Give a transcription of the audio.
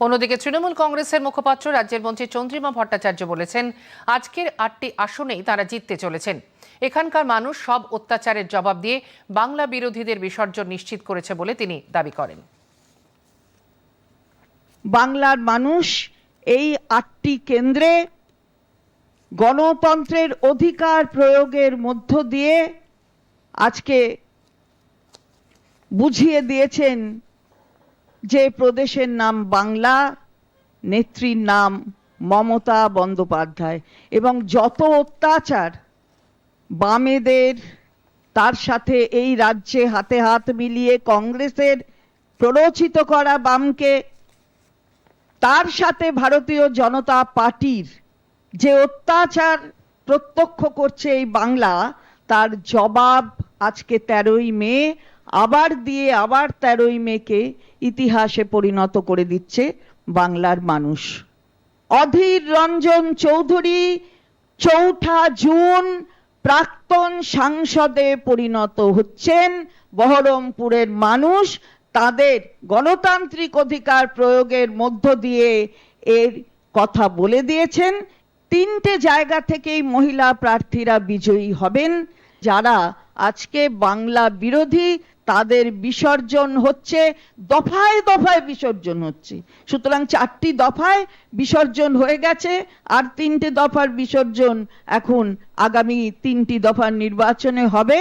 অন্যদিকে তৃণমূল কংগ্রেসের মুখপাত্র রাজ্যের মন্ত্রী চন্দ্রিমা ভট্টাচার্য বলেছেন, আজকের আটটি আসনেই তারা জিততে চলেছেন। এখানকার মানুষ সব অত্যাচারের জবাব দিয়ে বাংলা বিরোধীদের বিসর্জন নিশ্চিত করেছে বলে তিনি দাবি করেন। বাংলার মানুষ এই আটটি কেন্দ্রে গণতন্ত্রের অধিকার প্রয়োগের মধ্য দিয়ে আজকে বুঝিয়ে দিয়েছেন যে প্রদেশের নাম বাংলা, নেত্রীর নাম মমতা বন্দ্যোপাধ্যায়। এবং যত অত্যাচার বামেদের, তার সাথে এই রাজ্যে হাতে হাত মিলিয়ে কংগ্রেসের প্ররোচিত করা বামকে, তার সাথে ভারতীয় জনতা পার্টির যে অত্যাচার প্রত্যক্ষ করছে এই বাংলা, তার জবাব আজকে তেরোই মে আবার দিয়ে আবার তেরোই মেকে ইতিহাসে পরিণত করে দিচ্ছে বাংলার মানুষ। অধীর রঞ্জন চৌধুরী চৌঠা জুন প্রাক্তন সাংসদে পরিণত হচ্ছেন। বহরমপুরের মানুষ তাদের গণতান্ত্রিক অধিকার প্রয়োগের মধ্য দিয়ে এর কথা বলে দিয়েছেন। তিনটে জায়গা থেকেই মহিলা প্রার্থীরা বিজয়ী হবেন। যারা আজকে বাংলা বিরোধী তাদের বিসর্জন হচ্ছে, দফায় দফায় বিসর্জন হচ্ছে। সুতরাং চারটি দফায় বিসর্জন হয়ে গেছে, আর তিনটে দফার বিসর্জন এখন আগামী তিনটি দফার নির্বাচনে হবে।